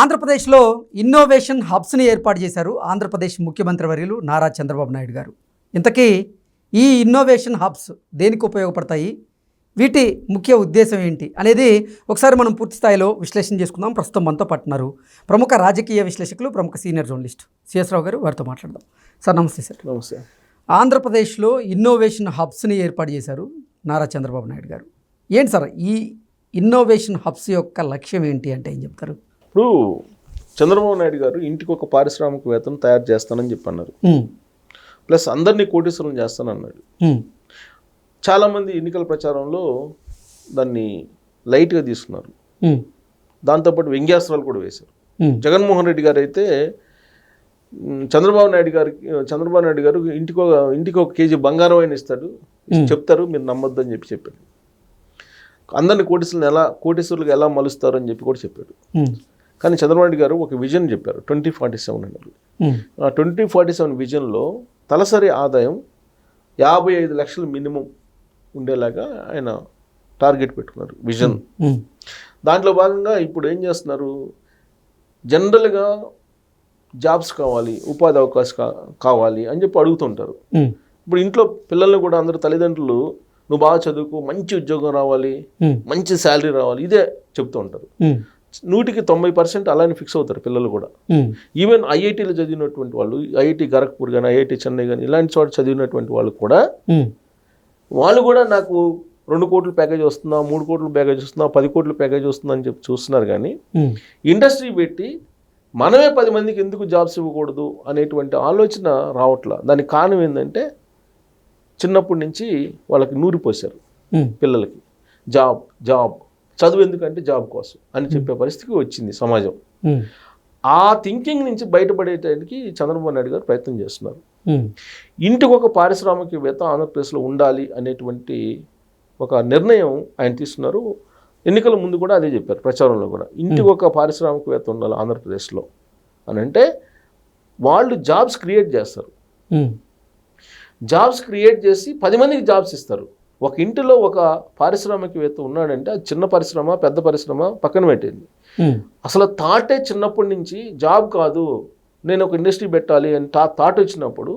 ఆంధ్రప్రదేశ్లో ఇన్నోవేషన్ హబ్స్ని ఏర్పాటు చేశారు ఆంధ్రప్రదేశ్ ముఖ్యమంత్రి వర్యులు నారా చంద్రబాబు నాయుడు గారు. ఇంతకీ ఈ ఇన్నోవేషన్ హబ్స్ దేనికి ఉపయోగపడతాయి? వీటి ముఖ్య ఉద్దేశం ఏంటి? అనేది ఒకసారి మనం పూర్తి స్థాయిలో విశ్లేషణ చేసుకుందాం. ప్రస్తుతం మనతో పట్టున్నారు ప్రముఖ రాజకీయ విశ్లేషకులు ప్రముఖ సీనియర్ జర్నలిస్ట్ సిఎస్ రావు గారు వారితో మాట్లాడదాం. సార్ నమస్తే సార్. నమస్తే. ఆంధ్రప్రదేశ్లో ఇన్నోవేషన్ హబ్స్ని ఏర్పాటు చేశారు నారా చంద్రబాబు నాయుడు గారు. ఏంటి సార్ ఈ ఇన్నోవేషన్ హబ్స్ యొక్క లక్ష్యం ఏంటి అంటే ఏం చెప్తారు? ఇప్పుడు చంద్రబాబు నాయుడు గారు ఇంటికి ఒక పారిశ్రామికవేత్తను తయారు చేస్తానని చెప్పి అన్నారు ఉమ్, ప్లస్ అందరినీ కోటీశ్వరం చేస్తానన్నాడు. చాలామంది ఎన్నికల ప్రచారంలో దాన్ని లైట్గా తీసుకున్నారు. దాంతోపాటు వ్యంగ్యాస్త్రాలు కూడా వేశారు. జగన్మోహన్ రెడ్డి గారు అయితే చంద్రబాబు నాయుడు గారికి చంద్రబాబు నాయుడు గారు ఇంటికి ఒక ఇంటికి ఒక కేజీ బంగారం అయిన ఇస్తాడు. చెప్తారు మీరు నమ్మొద్దు అని చెప్పి చెప్పాడు. అందరిని కోటీశ్వరులను ఎలా కోటీశ్వరులకు ఎలా మలుస్తారు అని చెప్పి కూడా చెప్పాడు. కానీ చంద్రబాబు గారు ఒక విజన్ చెప్పారు ట్వంటీ ఫార్టీ సెవెన్ అన్నారు ఉమ్, ఆ ట్వంటీ ఫార్టీ సెవెన్ విజన్లో తలసరి ఆదాయం యాభై ఐదు లక్షలు మినిమం ఉండేలాగా ఆయన టార్గెట్ పెట్టుకున్నారు విజన్. ఉమ్, దాంట్లో భాగంగా ఇప్పుడు ఏం చేస్తున్నారు? జనరల్గా జాబ్స్ కావాలి ఉపాధి అవకాశం కావాలి అని చెప్పి అడుగుతుంటారు ఇప్పుడు ఇంట్లో పిల్లల్ని కూడా అందరు తల్లిదండ్రులు నువ్వు బాగా చదువుకో మంచి ఉద్యోగం రావాలి మంచి శాలరీ రావాలి ఇదే చెప్తూ ఉంటారు. నూటికి తొంభై పర్సెంట్ అలానే ఫిక్స్ అవుతారు పిల్లలు కూడా. ఈవెన్ ఐఐటీలో చదివినటువంటి వాళ్ళు ఐఐటి ఖరగ్పూర్ కానీ ఐఐటి చెన్నై కానీ ఇలాంటి చోట చదివినటువంటి వాళ్ళు కూడా ఉమ్, వాళ్ళు కూడా నాకు రెండు కోట్ల ప్యాకేజ్ వస్తుందా మూడు కోట్ల ప్యాకేజ్ వస్తుందా పది కోట్ల ప్యాకేజ్ వస్తుందా అని చెప్పి చూస్తున్నారు కానీ ఉమ్, ఇండస్ట్రీ పెట్టి మనమే పది మందికి ఎందుకు జాబ్స్ ఇవ్వకూడదు అనేటువంటి ఆలోచన రావట్లా. దానికి కారణం ఏంటంటే చిన్నప్పటి నుంచి వాళ్ళకి నూరిపోశారు పిల్లలకి. Job job. చదువు ఎందుకంటే జాబ్ కోసం అని చెప్పే పరిస్థితికి వచ్చింది సమాజం. ఆ థింకింగ్ నుంచి బయటపడేటానికి చంద్రబాబు నాయుడు గారు ప్రయత్నం చేస్తున్నారు. ఇంటికి ఒక పారిశ్రామికవేత్త ఆంధ్రప్రదేశ్లో ఉండాలి అనేటువంటి ఒక నిర్ణయం ఆయన తీసుకున్నారు. ఎన్నికల ముందు కూడా అదే చెప్పారు ప్రచారంలో కూడా. ఇంటికి ఒక పారిశ్రామికవేత్త ఉండాలి ఆంధ్రప్రదేశ్లో అని అంటే వాళ్ళు జాబ్స్ క్రియేట్ చేస్తారు. జాబ్స్ క్రియేట్ చేసి పది మందికి జాబ్స్ ఇస్తారు. ఒక ఇంటిలో ఒక పారిశ్రామికవేత్త ఉన్నాడంటే అది చిన్న పరిశ్రమ పెద్ద పరిశ్రమ పక్కన పెట్టింది. అసలు థాటే చిన్నప్పటి నుంచి జాబ్ కాదు నేను ఒక ఇండస్ట్రీ పెట్టాలి అని థా థాట్ వచ్చినప్పుడు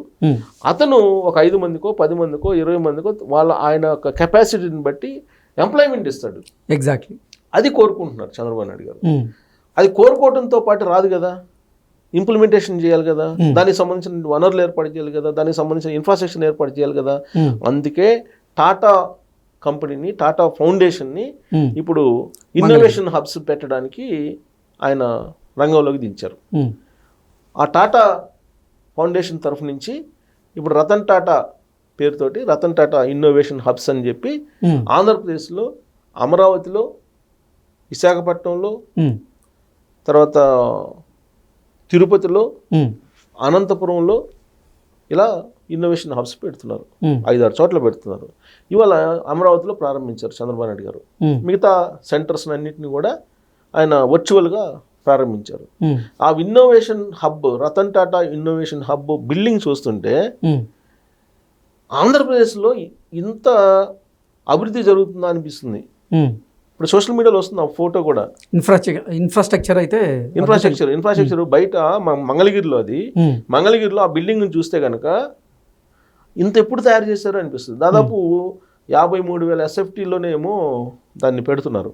అతను ఒక ఐదు మందికో పది మందికో ఇరవై మందికో వాళ్ళ ఆయన యొక్క కెపాసిటీని బట్టి ఎంప్లాయ్మెంట్ ఇస్తాడు. ఎగ్జాక్ట్లీ అది కోరుకుంటున్నారు చంద్రబాబు నాయుడు గారు. అది కోరుకోవడంతో పాటు రాదు కదా. ఇంప్లిమెంటేషన్ చేయాలి కదా. దానికి సంబంధించిన వనరులు ఏర్పాటు చేయాలి కదా. దానికి సంబంధించిన ఇన్ఫ్రాస్ట్రక్చర్ ఏర్పాటు చేయాలి కదా. అందుకే టాటా కంపెనీని టాటా ఫౌండేషన్ని ఇప్పుడు ఇన్నోవేషన్ హబ్స్ పెట్టడానికి ఆయన రంగంలోకి దించారు. ఆ టాటా ఫౌండేషన్ తరఫు నుంచి ఇప్పుడు రతన్ టాటా పేరుతోటి రతన్ టాటా ఇన్నోవేషన్ హబ్స్ అని చెప్పి ఆంధ్రప్రదేశ్లో అమరావతిలో విశాఖపట్నంలో తర్వాత తిరుపతిలో అనంతపురంలో ఇలా ఇన్నోవేషన్ హబ్స్ పెడుతున్నారు. ఐదారు చోట్ల పెడుతున్నారు. ఇవాళ అమరావతిలో ప్రారంభించారు చంద్రబాబు నాయుడు గారు. మిగతా సెంటర్స్ అన్నింటినీ కూడా ఆయన వర్చువల్గా ప్రారంభించారు. ఆ innovation hub Ratan Tata innovation hub building చూస్తుంటే ఆంధ్రప్రదేశ్లో ఇంత అభివృద్ధి జరుగుతుందా అనిపిస్తుంది. ఇప్పుడు సోషల్ మీడియాలో వస్తుంది ఆ ఫోటో కూడా. ఇన్ఫ్రాస్ట్రక్చర్ ఇన్ఫ్రాస్ట్రక్చర్ అయితే ఇన్ఫ్రాస్ట్రక్చర్ ఇన్ఫ్రాస్ట్రక్చర్ బయట మంగళగిరిలో అది. మంగళగిరిలో ఆ బిల్డింగ్ చూస్తే కనుక ఇంత ఎప్పుడు తయారు చేశారో అనిపిస్తుంది. దాదాపు యాభై మూడు వేల ఎస్ఎఫ్టీలోనేమో దాన్ని పెడుతున్నారు.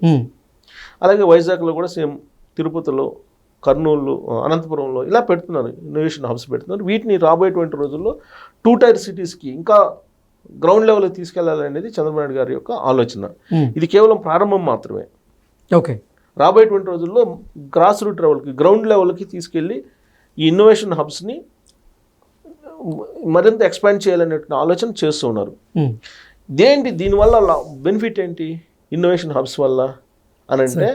అలాగే వైజాగ్లో కూడా సేమ్ తిరుపతిలో కర్నూలు అనంతపురంలో ఇలా పెడుతున్నారు. ఇన్నోవేషన్ హబ్స్ పెడుతున్నారు. వీటిని రాబోయేటువంటి రోజుల్లో టూ టైర్ సిటీస్కి ఇంకా గ్రౌండ్ లెవెల్కి తీసుకెళ్ళాలనేది చంద్రబాబు నాయుడు గారి యొక్క ఆలోచన. ఇది కేవలం ప్రారంభం మాత్రమే. ఓకే. రాబోయేటువంటి రోజుల్లో గ్రాస్ రూట్ లెవెల్కి గ్రౌండ్ లెవెల్కి తీసుకెళ్ళి ఈ ఇన్నోవేషన్ హబ్స్ని మరింత ఎక్స్పాండ్ చేయాలనేటువంటి ఆలోచన చేస్తూ ఉన్నారు. ఉమ్, దేంటి దీనివల్ల బెనిఫిట్ ఏంటి? ఇన్నోవేషన్ హబ్స్ వల్ల అని అంటే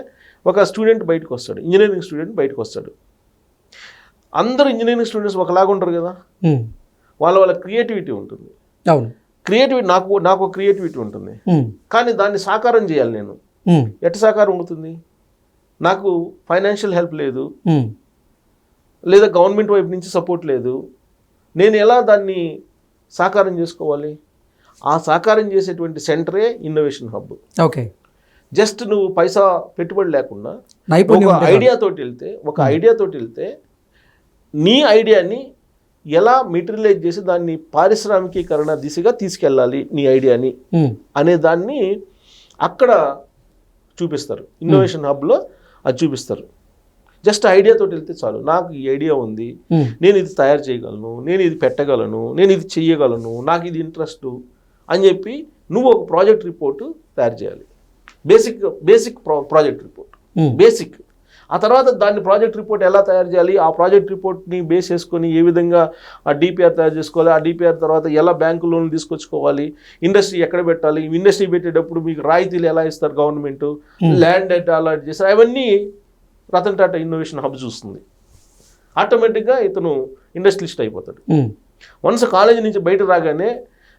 ఒక స్టూడెంట్ బయటకు వస్తాడు. ఇంజనీరింగ్ స్టూడెంట్ బయటకు వస్తాడు. అందరూ ఇంజనీరింగ్ స్టూడెంట్స్ ఒకలాగా ఉంటారు కదా? ఉమ్, వాళ్ళ వాళ్ళ క్రియేటివిటీ ఉంటుంది. అవును. క్రియేటివిటీ నాకు నాకు క్రియేటివిటీ ఉంటుంది. ఉమ్, కానీ దాన్ని సాకారం చేయాలి నేను. ఎట్ట సాకారం అవుతుంది? నాకు ఫైనాన్షియల్ హెల్ప్ లేదు. లేదా గవర్నమెంట్ వైపు నుంచి సపోర్ట్ లేదు. నేను ఎలా దాన్ని సాకారం చేసుకోవాలి? ఆ సాకారం చేసేటువంటి సెంటరే ఇన్నోవేషన్ హబ్. ఓకే. జస్ట్ నువ్వు పైసా పెట్టుబడి లేకుండా ఒక ఉంటే చాలు. ఐడియా తోటి వెళ్తే ఒక ఐడియా తోటి వెళ్తే నీ ఐడియాని ఎలా మెటీరియలైజ్ చేసి దాన్ని పారిశ్రామికీకరణ దిశగా తీసుకెళ్ళాలి నీ ఐడియాని అనే దాన్ని అక్కడ చూపిస్తారు. ఇన్నోవేషన్ హబ్లో అది చూపిస్తారు. జస్ట్ ఐడియా తోటి వెళ్తే చాలు. నాకు ఈ ఐడియా ఉంది. ఉమ్, నేను ఇది తయారు చేయగలను. నేను ఇది పెట్టగలను. నేను ఇది చెయ్యగలను. నాకు ఇది ఇంట్రెస్ట్ అని చెప్పి నువ్వు ఒక ప్రాజెక్ట్ రిపోర్ట్ తయారు చేయాలి. Basic basic project report basic ఆ తర్వాత దాన్ని ప్రాజెక్ట్ రిపోర్ట్ ఎలా తయారు చేయాలి? ఆ ప్రాజెక్ట్ రిపోర్ట్ని బేస్ చేసుకొని ఏ విధంగా ఆ డిపిఆర్ తయారు చేసుకోవాలి? ఆ డిపిఆర్ తర్వాత ఎలా బ్యాంకు లోన్లు తీసుకొచ్చుకోవాలి? ఇండస్ట్రీ ఎక్కడ పెట్టాలి? ఇండస్ట్రీ పెట్టేటప్పుడు మీకు రాయితీలు ఎలా ఇస్తారు గవర్నమెంట్ ల్యాండ్ అలాట్ చేస్తారు. అవన్నీ రతన్ టాటా ఇన్నోవేషన్ హబ్ చూస్తుంది. ఆటోమేటిక్గా ఇతను ఇండస్ట్రియలిస్ట్ అయిపోతాడు. వన్స్ కాలేజీ నుంచి బయట రాగానే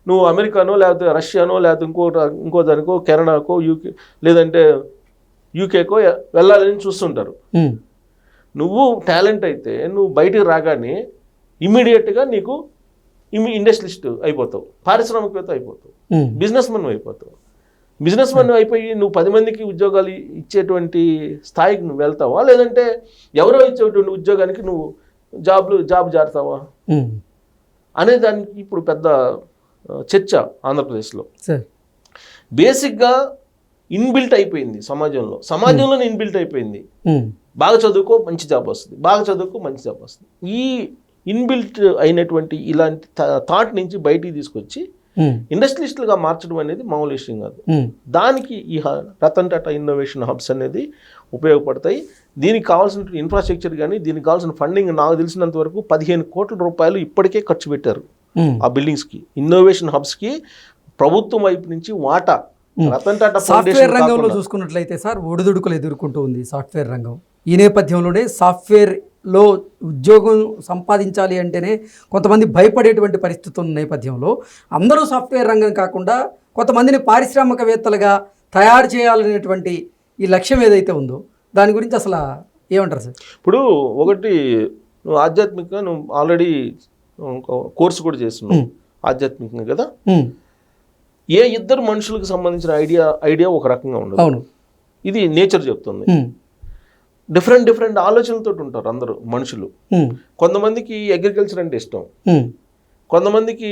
నువ్వు అమెరికానో లేకపోతే రష్యానో లేకపోతే ఇంకో ఇంకో దానికో కెనడాకో యూకే లేదంటే యూకేకో వెళ్ళాలని చూస్తుంటారు. నువ్వు టాలెంట్ అయితే నువ్వు బయటికి రాగానే ఇమీడియట్గా నీకు ఇమి ఇండస్ట్రియలిస్ట్ అయిపోతావు. పారిశ్రామికవేత్త అయిపోతావు. బిజినెస్ మన్ అయిపోతావు. బిజినెస్ మన్ అయిపోయి నువ్వు పది మందికి ఉద్యోగాలు ఇచ్చేటువంటి స్థాయికి నువ్వు వెళ్తావా? లేదంటే ఎవరో ఇచ్చేటువంటి ఉద్యోగానికి నువ్వు జాబ్లు జాబ్ జారుతావా? అనే దానికి ఇప్పుడు పెద్ద చర్చ ఆంధ్రప్రదేశ్లో. బేసిక్గా ఇన్బిల్ట్ అయిపోయింది సమాజంలో. సమాజంలోనే ఇన్బిల్ట్ అయిపోయింది. బాగా చదువుకో మంచి జాబ్ వస్తుంది. బాగా చదువుకో మంచి జాబ్ వస్తుంది. ఈ ఇన్బిల్ట్ అయినటువంటి ఇలాంటి థాట్ నుంచి బయటికి తీసుకొచ్చి ఇండస్ట్రియలిస్టులుగా మార్చడం అనేది మామూలు విషయం కాదు. ఉమ్, దానికి ఈ రతన్ టాటా ఇన్నోవేషన్ హబ్స్ అనేది ఉపయోగపడతాయి. దీనికి కావాల్సిన ఇన్ఫ్రాస్ట్రక్చర్ కానీ దీనికి కావాల్సిన ఫండింగ్ నాకు తెలిసినంత వరకు పదిహేను కోట్ల రూపాయలు ఇప్పటికే ఖర్చు పెట్టారు. ఉమ్. ఆ బిల్డింగ్స్కి ఇన్నోవేషన్ హబ్స్కి ప్రభుత్వం వైపు నుంచి వాటా రతన్ టాటా సాఫ్ట్వేర్ ఫౌండేషన్ రంగంలో చూసుకున్నట్లయితే సార్ ఒడిదుడుకులు ఎదుర్కొంటూ ఉంది సాఫ్ట్వేర్ రంగం. ఈ నేపథ్యంలోనే సాఫ్ట్వేర్లో ఉద్యోగం సంపాదించాలి అంటేనే కొంతమంది భయపడేటువంటి పరిస్థితి ఉన్న నేపథ్యంలో అందరూ సాఫ్ట్వేర్ రంగం కాకుండా కొంతమందిని పారిశ్రామికవేత్తలుగా తయారు చేయాలనేటువంటి ఈ లక్ష్యం ఏదైతే ఉందో దాని గురించి అసలు ఏమంటారు సార్? ఇప్పుడు ఒకటి నువ్వు ఆధ్యాత్మికంగా నువ్వు ఆల్రెడీ కోర్సు కూడా చేస్తున్నావు. ఆధ్యాత్మికంగా కదా? ఏ ఇద్దరు మనుషులకు సంబంధించిన ఐడియా ఐడియా ఒక రకంగా ఉండదు. అవును. ఇది నేచర్ చెప్తుంది. డిఫరెంట్ డిఫరెంట్ ఆలోచనలతో ఉంటారు అందరూ మనుషులు. కొంతమందికి అగ్రికల్చర్ అంటే ఇష్టం. కొంతమందికి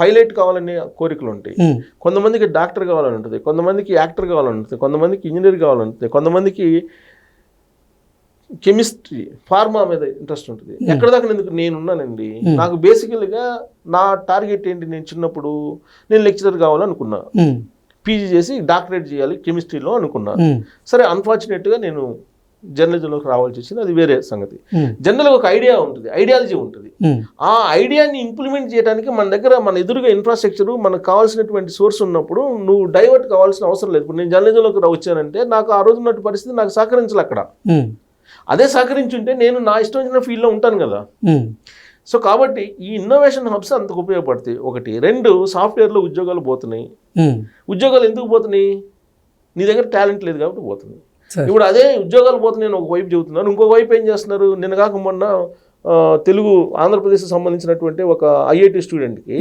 పైలట్ కావాలనే కోరికలు ఉంటాయి. కొంతమందికి డాక్టర్ కావాలని ఉంటుంది. కొంతమందికి యాక్టర్ కావాలని ఉంటుంది. కొంతమందికి ఇంజనీర్ కావాలని ఉంటుంది. కొంతమందికి కెమిస్ట్రీ ఫార్మా మీద ఇంట్రెస్ట్ ఉంటుంది. ఎక్కడ దాకా ఎందుకు నేను ఉన్నానండి నాకు బేసికల్గా నా టార్గెట్ ఏంటి? నేను చిన్నప్పుడు నేను లెక్చరర్ కావాలనుకున్నా. పీజీ చేసి డాక్టరేట్ చేయాలి కెమిస్ట్రీలో అనుకున్నా. సరే అన్ఫార్చునేట్గా నేను జర్నలిజంలోకి రావాల్సి వచ్చింది. అది వేరే సంగతి. జనరల్గా ఒక ఐడియా ఉంటుంది ఐడియాలజీ ఉంటుంది. ఆ ఐడియాని ఇంప్లిమెంట్ చేయడానికి మన దగ్గర మన ఎదురుగా ఇన్ఫ్రాస్ట్రక్చర్ మనకు కావాల్సినటువంటి సోర్స్ ఉన్నప్పుడు నువ్వు డైవర్ట్ కావాల్సిన అవసరం లేదు. ఇప్పుడు నేను జర్నలిజంలోకి వచ్చానంటే నాకు ఆ రోజు పరిస్థితి నాకు సహకరించాలి అక్కడ. అదే సహకరించుంటే నేను నా ఇష్టం వచ్చిన ఫీల్డ్లో ఉంటాను కదా. సో కాబట్టి ఈ ఇన్నోవేషన్ హబ్స్ అంతకు ఉపయోగపడతాయి. ఒకటి రెండు సాఫ్ట్వేర్లో ఉద్యోగాలు పోతున్నాయి. ఉద్యోగాలు ఎందుకు పోతున్నాయి? నీ దగ్గర టాలెంట్ లేదు కాబట్టి పోతున్నాయి ఇప్పుడు అదే ఉద్యోగాలు పోతున్నాయి నేను ఒక వైపు చెబుతున్నాను ఇంకో వైపు ఏం చేస్తున్నారు? నిన్న కాక మొన్న తెలుగు ఆంధ్రప్రదేశ్కి సంబంధించినటువంటి ఒక ఐఐటి స్టూడెంట్కి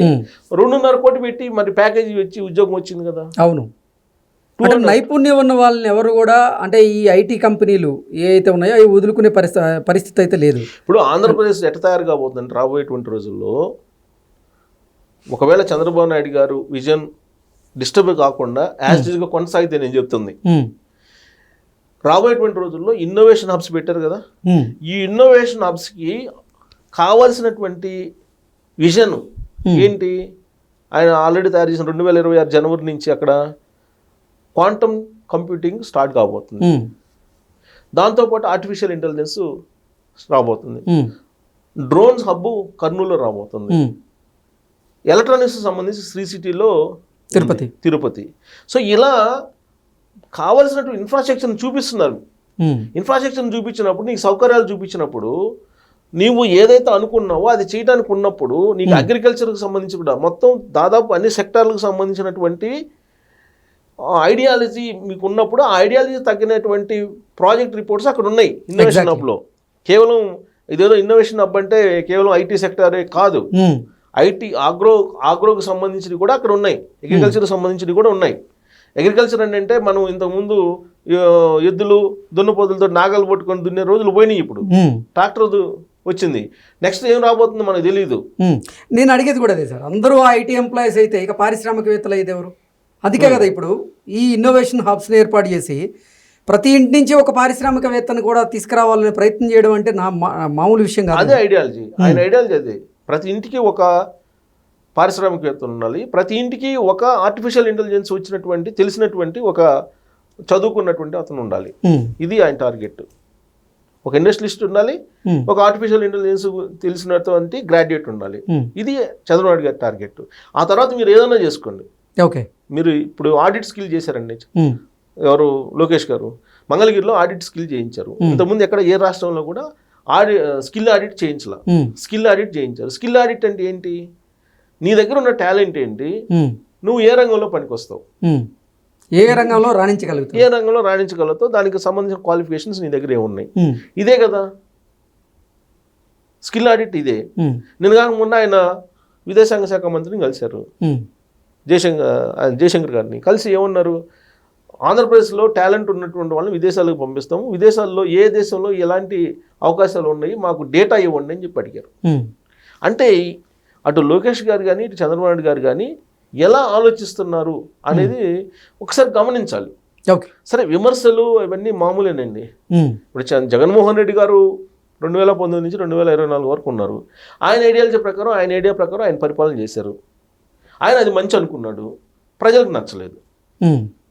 రెండున్నర కోటి పెట్టి మరి ప్యాకేజీ వచ్చి ఉద్యోగం వచ్చింది కదా. అవును. అంటే నైపుణ్యం ఉన్న వాళ్ళని ఎవరు కూడా అంటే ఈ ఐటీ కంపెనీలు ఏ అయితే ఉన్నాయో అవి వదులుకునే పరిస్థితి పరిస్థితి అయితే లేదు. ఇప్పుడు ఆంధ్రప్రదేశ్ ఎట తయారు కాబోతుందంటే రాబోయేటువంటి రోజుల్లో ఒకవేళ చంద్రబాబు నాయుడు గారు విజన్ డిస్టర్బ్ కాకుండా యాజ్గా కొనసాగితే నేను చెప్తుంది. రాబోయేటువంటి రోజుల్లో ఇన్నోవేషన్ హబ్స్ పెట్టారు కదా? ఈ ఇన్నోవేషన్ హబ్స్కి కావాల్సినటువంటి విజన్ ఏంటి? ఆయన ఆల్రెడీ తయారు చేసిన రెండు వేల ఇరవై ఆరు జనవరి నుంచి అక్కడ క్వాంటమ్ కంప్యూటింగ్ స్టార్ట్ కాబోతుంది. దాంతోపాటు ఆర్టిఫిషియల్ ఇంటెలిజెన్స్ రాబోతుంది. డ్రోన్స్ హబ్బు కర్నూలులో రాబోతుంది. ఎలక్ట్రానిక్స్ సంబంధించి శ్రీ సిటీలో తిరుపతి. తిరుపతి. సో ఇలా కావలసినటువంటి ఇన్ఫ్రాస్ట్రక్చర్ని చూపిస్తున్నారు. ఇన్ఫ్రాస్ట్రక్చర్ని చూపించినప్పుడు నీకు సౌకర్యాలు చూపించినప్పుడు నీవు ఏదైతే అనుకున్నావో అది చేయడానికి ఉన్నప్పుడు నీకు అగ్రికల్చర్కి సంబంధించి కూడా మొత్తం దాదాపు అన్ని సెక్టార్లకు సంబంధించినటువంటి ఐడియాలజీ మీకు ఉన్నప్పుడు ఆ ఐడియాలజీ తగ్గినటువంటి ప్రాజెక్ట్ రిపోర్ట్స్ అక్కడ ఉన్నాయి ఇన్నోవేషన్. హబ్లో కేవలం ఇదేదో ఇన్నోవేషన్ హబ్ అంటే కేవలం ఐటీ సెక్టారే కాదు. ఐటీ ఆగ్రో ఆగ్రోకి సంబంధించినవి కూడా అక్కడ ఉన్నాయి. అగ్రికల్చర్కి సంబంధించినవి కూడా ఉన్నాయి. అగ్రికల్చర్ అంటే మనం ఇంతకుముందు ఎద్దులు దున్నపోతులతో నాగలు పట్టుకొని దున్నే రోజులు పోయినాయి ఇప్పుడు. ట్రాక్టర్ వచ్చింది. నెక్స్ట్ ఏం రాబోతుందో మనకు తెలియదు. నేను అడిగేది కూడా అదే సార్. అందరూ ఐటీ ఎంప్లాయీస్ అయితే ఇక పారిశ్రామికవేత్తలు అయితే ఎవరు? అందుకే కదా ఇప్పుడు ఈ ఇన్నోవేషన్ హబ్స్ని ఏర్పాటు చేసి ప్రతి ఇంటి నుంచి ఒక పారిశ్రామికవేత్తను కూడా తీసుకురావాలనే ప్రయత్నం చేయడం అంటే నా మా- మామూలు విషయం కాదు. అదే ఐడియాలజీ ఆయన ఐడియాలజీ అదే. ప్రతి ఇంటికి ఒక పారిశ్రామికవేత్తలు ఉండాలి. ప్రతి ఇంటికి ఒక ఆర్టిఫిషియల్ ఇంటెలిజెన్స్ వచ్చినటువంటి తెలిసినటువంటి ఒక చదువుకున్నటువంటి అతను ఉండాలి. ఉమ్, ఇది ఆయన టార్గెట్ ఒక ఇండస్ట్రియలిస్ట్ ఉండాలి. ఉమ్, ఒక ఆర్టిఫిషియల్ ఇంటెలిజెన్స్ తెలిసినటువంటి గ్రాడ్యుయేట్ ఉండాలి. ఉమ్. ఇది చంద్రబాబు గారి టార్గెట్ ఆ తర్వాత మీరు ఏదైనా చేసుకోండి. ఓకే మీరు ఇప్పుడు ఆడిట్ స్కిల్ చేశారండి. ఎవరు? లోకేష్ గారు. మంగళగిరిలో ఆడిట్ స్కిల్ చేయించారు. ఇంతకుముందు ఎక్కడ ఏ రాష్ట్రంలో కూడా ఆడి స్కిల్ ఆడిట్ చేయించాల. స్కిల్ ఆడిట్ చేయించారు. స్కిల్ ఆడిట్ అంటే ఏంటి? నీ దగ్గర ఉన్న టాలెంట్ ఏంటి? నువ్వు ఏ రంగంలో పనికొస్తావు. ఏ రంగంలో రాణించగలుగుతారు ఏ రంగంలో రాణించగలుగుతావు? దానికి సంబంధించిన క్వాలిఫికేషన్స్ నీ దగ్గర ఏమున్నాయి? ఇదే కదా. స్కిల్ ఆడిట్ ఇదే. నేను కాక మొన్న ఆయన విదేశాంగ శాఖ మంత్రిని కలిశారు. జయశంకర్ జయశంకర్ గారిని. కలిసి ఏమన్నారు? ఆంధ్రప్రదేశ్లో టాలెంట్ ఉన్నటువంటి వాళ్ళని విదేశాలకు పంపిస్తాము. విదేశాల్లో ఏ దేశంలో ఎలాంటి అవకాశాలు ఉన్నాయి? మాకు డేటా ఇవ్వండి అని చెప్పి అడిగారు. అంటే అటు లోకేష్ గారు కానీ ఇటు చంద్రబాబు నాయుడు గారు కానీ ఎలా ఆలోచిస్తున్నారు అనేది ఒకసారి గమనించాలి. ఓకే. సరే విమర్శలు అవన్నీ మామూలేనండి. ఇప్పుడు జగన్మోహన్ రెడ్డి గారు రెండు వేల పంతొమ్మిది నుంచి రెండు వేల ఇరవై నాలుగు వరకు ఉన్నారు. ఆయన ఐడియాలజీ ప్రకారం ఆయన ఐడియా ప్రకారం ఆయన పరిపాలన చేశారు. ఆయన అది మంచి అనుకున్నాడు. ప్రజలకు నచ్చలేదు.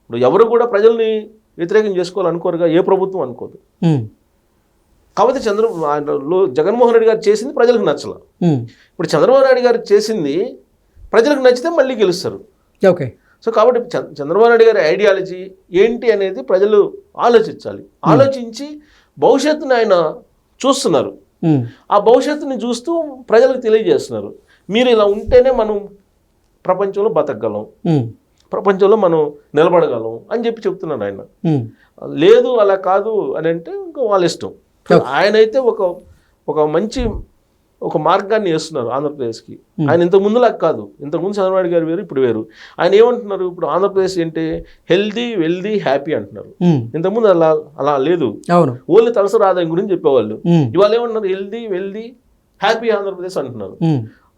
ఇప్పుడు ఎవరు కూడా ప్రజల్ని వ్యతిరేకం చేసుకోవాలనుకోరుగా ఏ ప్రభుత్వం అనుకోదు. కాకపోతే చంద్ర ఆయన లో- జగన్మోహన్ రెడ్డి గారు చేసింది ప్రజలకు నచ్చల. ఇప్పుడు చంద్రబాబు నాయుడు గారు చేసింది ప్రజలకు నచ్చితే మళ్ళీ గెలుస్తారు. ఓకే. సో కాబట్టి చంద్ర- చంద్రబాబు నాయుడు గారి ఐడియాలజీ ఏంటి అనేది ప్రజలు ఆలోచించాలి. ఆలోచించి భవిష్యత్తుని ఆయన చూస్తున్నారు. ఆ భవిష్యత్తుని చూస్తూ ప్రజలకు తెలియజేస్తున్నారు. మీరు ఇలా ఉంటేనే మనం ప్రపంచంలో బతకగలం. ప్రపంచంలో మనం నిలబడగలం అని చెప్పి చెప్తున్నారు ఆయన. లేదు అలా కాదు అని అంటే ఇంకా వాళ్ళ ఇష్టం. ఆయన అయితే ఒక ఒక మంచి ఒక మార్గాన్ని వేస్తున్నారు ఆంధ్రప్రదేశ్కి. ఆయన ఇంతకు ముందులా కాదు. ఇంతకుముందు చంద్రబాబు గారు వేరు ఇప్పుడు వేరు. ఆయన ఏమంటున్నారు? ఇప్పుడు ఆంధ్రప్రదేశ్ ఏంటి? హెల్దీ వెల్దీ హ్యాపీ అంటున్నారు. ఇంతకుముందు అలా అలా లేదు. ఓన్లీ తలసరి ఆదాయం గురించి చెప్పేవాళ్ళు. ఇవాళ ఏమంటున్నారు? హెల్దీ వెల్దీ హ్యాపీ ఆంధ్రప్రదేశ్ అంటున్నారు.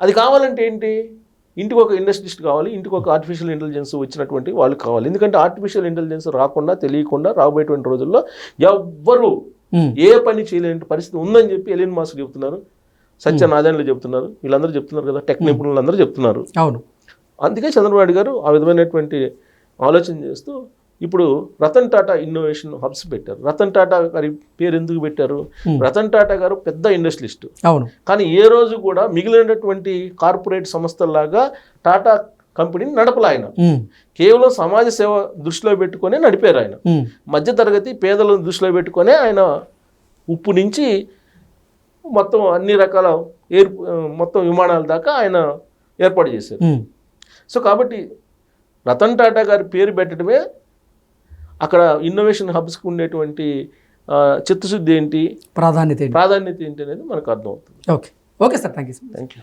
అది కావాలంటే ఏంటి? ఇంటికి ఒక ఇండస్ట్రిస్ట్ కావాలి ఇంటికి ఒక ఆర్టిఫిషియల్ ఇంటెలిజెన్స్ వచ్చినటువంటి వాళ్ళు కావాలి. ఎందుకంటే ఆర్టిఫిషియల్ ఇంటెలిజెన్స్ రాకుండా తెలియకుండా రాబోయేటువంటి రోజుల్లో ఎవ్వరు ఏ పని చేయలేని పరిస్థితి ఉందని చెప్పి ఎలియన్ మాస్క్ చెప్తున్నారు సత్యనారాయణలు చెప్తున్నారు వీళ్ళందరూ చెప్తున్నారు కదా టెక్ నిపుణులు అందరూ చెప్తున్నారు. అవును. అందుకే చంద్రబాబు గారు ఆ విధమైనటువంటి ఆలోచన చేస్తూ ఇప్పుడు రతన్ టాటా ఇన్నోవేషన్ హబ్స్ పెట్టారు. రతన్ టాటా గారి పేరు ఎందుకు పెట్టారు? రతన్ టాటా గారు పెద్ద ఇండస్ట్రియలిస్ట్ అవును. కానీ ఏ రోజు కూడా మిగిలినటువంటి కార్పొరేట్ సంస్థల్లాగా టాటా కంపెనీని నడపలే ఆయన. కేవలం సమాజ సేవ దృష్టిలో పెట్టుకొని నడిపారు ఆయన. మధ్యతరగతి పేదలను దృష్టిలో పెట్టుకొని ఆయన ఉప్పు నుంచి మొత్తం అన్ని రకాల ఎయిర్ మొత్తం విమానాల దాకా ఆయన ఏర్పాటు చేశారు. సో కాబట్టి రతన్ టాటా గారి పేరు పెట్టడమే అక్కడ ఇన్నోవేషన్ హబ్స్కి ఉండేటువంటి చిత్తశుద్ధి ఏంటి? ప్రాధాన్యత ప్రాధాన్యత ఏంటి అనేది మనకు అర్థమవుతుంది. Okay. Okay sir. Thank you thank you